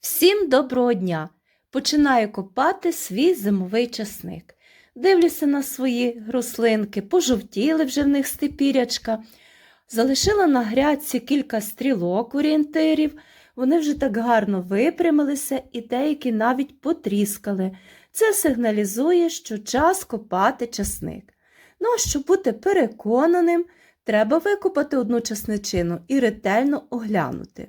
Всім доброго дня! Починаю копати свій зимовий часник. Дивлюся на свої рослинки, пожовтіли вже в них степірячка. Залишила на грядці кілька стрілок орієнтирів. Вони вже так гарно випрямилися і деякі навіть потріскали. Це сигналізує, що час копати часник. Ну а щоб бути переконаним, треба викопати одну часничину і ретельно оглянути.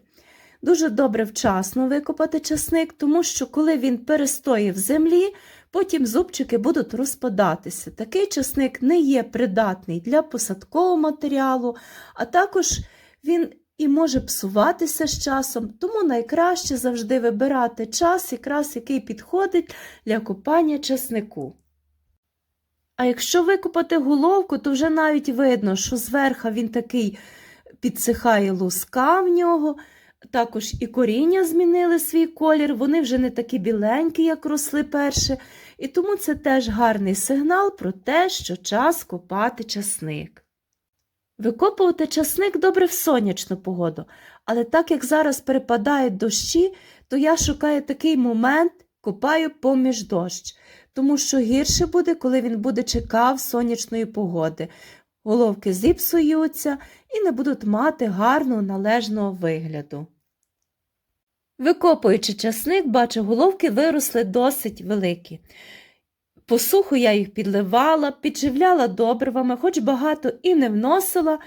Дуже добре вчасно викопати часник, тому що коли він перестоє в землі, потім зубчики будуть розпадатися. Такий часник не є придатний для посадкового матеріалу, а також він і може псуватися з часом, тому найкраще завжди вибирати час, якраз який підходить для копання часнику. А якщо викопати головку, то вже навіть видно, що зверху він такий підсихає луска в нього. Також і коріння змінили свій колір, вони вже не такі біленькі, як росли перше, і тому це теж гарний сигнал про те, що час копати часник. Викопувати часник добре в сонячну погоду, але так як зараз перепадають дощі, то я шукаю такий момент, копаю поміж дощ, тому що гірше буде, коли він буде чекав сонячної погоди. Головки зіпсуються і не будуть мати гарного належного вигляду. Викопуючи часник, бачу, головки виросли досить великі. Посуху я їх підливала, підживляла добривами, хоч багато і не вносила,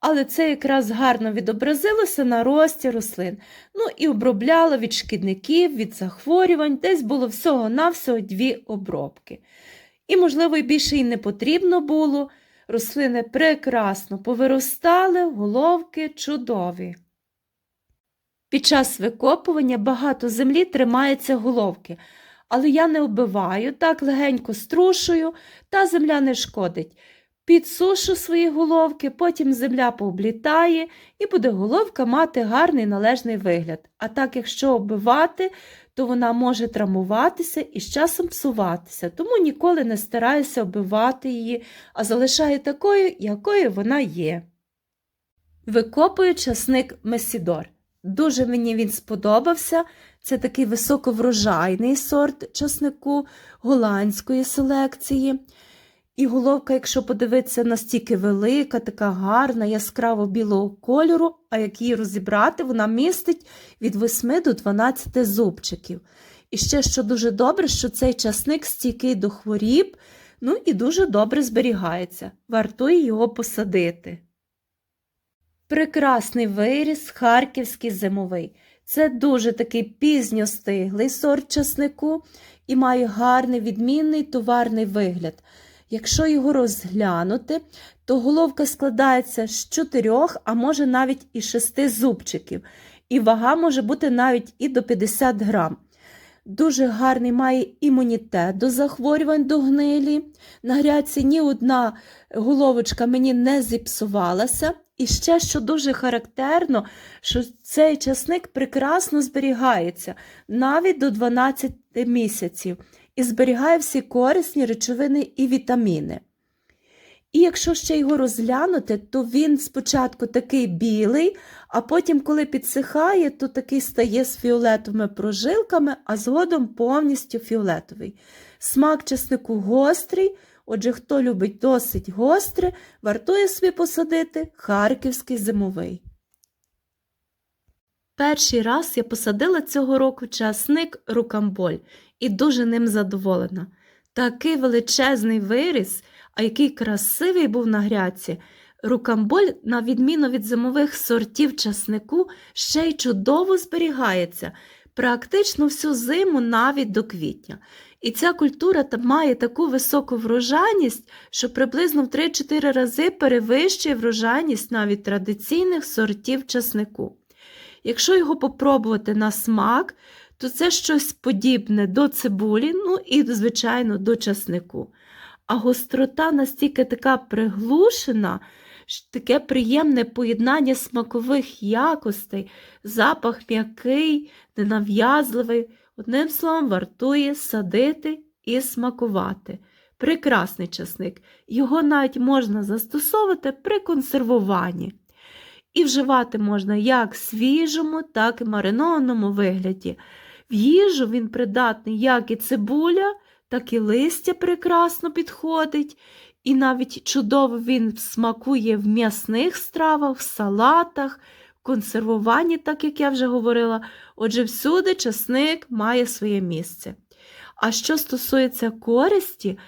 але це якраз гарно відобразилося на рості рослин. Ну і обробляла від шкідників, від захворювань, десь було всього-навсього дві обробки. І, можливо, більше і не потрібно було. Рослини прекрасно повиростали, головки чудові. Під час викопування багато землі тримається головки, але я не вбиваю, так легенько струшую, та земля не шкодить. Підсушу свої головки, потім земля пооблітає і буде головка мати гарний належний вигляд. А так, якщо оббивати, то вона може травмуватися і з часом псуватися, тому ніколи не стараюся оббивати її, а залишаю такою, якою вона є. Викопую часник Месідор. Дуже мені він сподобався. Це такий високоврожайний сорт часнику голландської селекції. І головка, якщо подивитися, настільки велика, така гарна, яскраво білого кольору, а як її розібрати, вона містить від 8 до 12 зубчиків. І ще, що дуже добре, що цей часник стійкий до хворіб, ну і дуже добре зберігається. Вартує його посадити. Прекрасний виріс харківський зимовий. Це дуже такий пізньостиглий сорт часнику і має гарний відмінний товарний вигляд. Якщо його розглянути, то головка складається з чотирьох, а може навіть і шести зубчиків, і вага може бути навіть і до 50 грам. Дуже гарний має імунітет до захворювань до гнилі. На грядці ні одна головочка мені не зіпсувалася. І ще, що дуже характерно, що цей часник прекрасно зберігається навіть до 12 місяців і зберігає всі корисні речовини і вітаміни. І якщо ще його розглянути, то він спочатку такий білий, а потім, коли підсихає, то такий стає з фіолетовими прожилками, а згодом повністю фіолетовий. Смак чеснику гострий, отже, хто любить досить гостре, вартує собі посадити харківський зимовий. Перший раз я посадила цього року часник рукамболь і дуже ним задоволена. Такий величезний виріс, а який красивий був на грядці. Рукамболь, на відміну від зимових сортів часнику, ще й чудово зберігається, практично всю зиму навіть до квітня. І ця культура має таку високу врожайність, що приблизно в 3-4 рази перевищує врожайність навіть традиційних сортів часнику. Якщо його попробувати на смак, то це щось подібне до цибулі, ну і, звичайно, до часнику. А гострота настільки така приглушена, таке приємне поєднання смакових якостей, запах м'який, ненав'язливий. Одним словом, вартує садити і смакувати. Прекрасний часник. Його навіть можна застосовувати при консервуванні. І вживати можна як свіжому, так і маринованому вигляді. В їжу він придатний як і цибуля, так і листя прекрасно підходить. І навіть чудово він смакує в м'ясних стравах, в салатах, в консервуванні, так як я вже говорила. Отже, всюди часник має своє місце. А що стосується користі,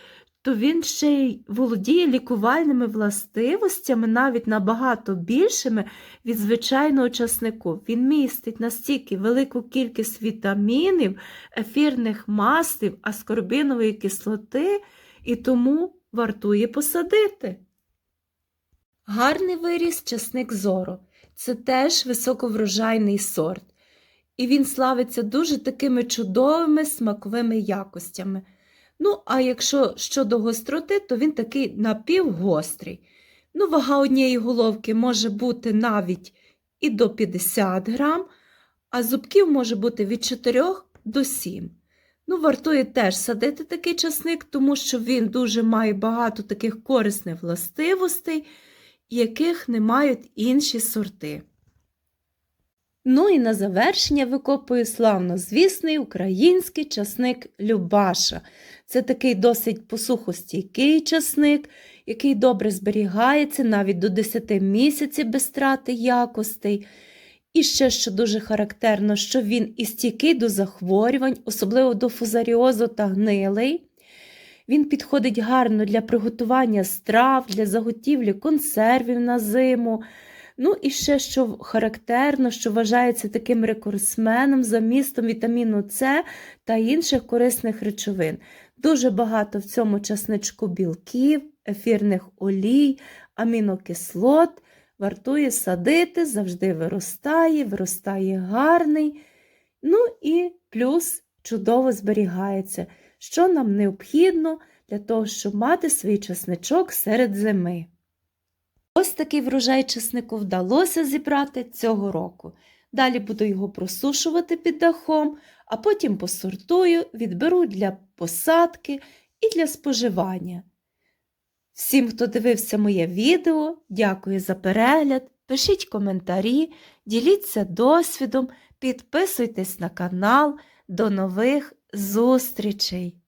то він ще й володіє лікувальними властивостями, навіть набагато більшими від звичайного часнику. Він містить настільки велику кількість вітамінів, ефірних маслів, аскорбінової кислоти, і тому вартує посадити. Гарний виріс часник зоро. Це теж високоврожайний сорт. І він славиться дуже такими чудовими смаковими якостями. Ну, а якщо щодо гостроти, то він такий напівгострий. Ну, вага однієї головки може бути навіть і до 50 грам, а зубків може бути від 4 до 7. Ну, вартує теж садити такий часник, тому що він дуже має багато таких корисних властивостей, яких не мають інші сорти. Ну і на завершення викопую славнозвісний український часник Любаша. Це такий досить посухостійкий часник, який добре зберігається навіть до 10 місяців без страти якостей. І ще, що дуже характерно, що він і стійкий до захворювань, особливо до фузаріозу та гнилий. Він підходить гарно для приготування страв, для заготівлі консервів на зиму. Ну і ще, що характерно, що вважається таким рекордсменом за містом вітаміну С та інших корисних речовин. Дуже багато в цьому часничку білків, ефірних олій, амінокислот. Вартує садити, завжди виростає, виростає гарний. Ну і плюс чудово зберігається, що нам необхідно для того, щоб мати свій часничок серед зими. Ось такий врожай часнику вдалося зібрати цього року. Далі буду його просушувати під дахом, а потім посортую, відберу для посадки і для споживання. Всім, хто дивився моє відео, дякую за перегляд. Пишіть коментарі, діліться досвідом, підписуйтесь на канал. До нових зустрічей!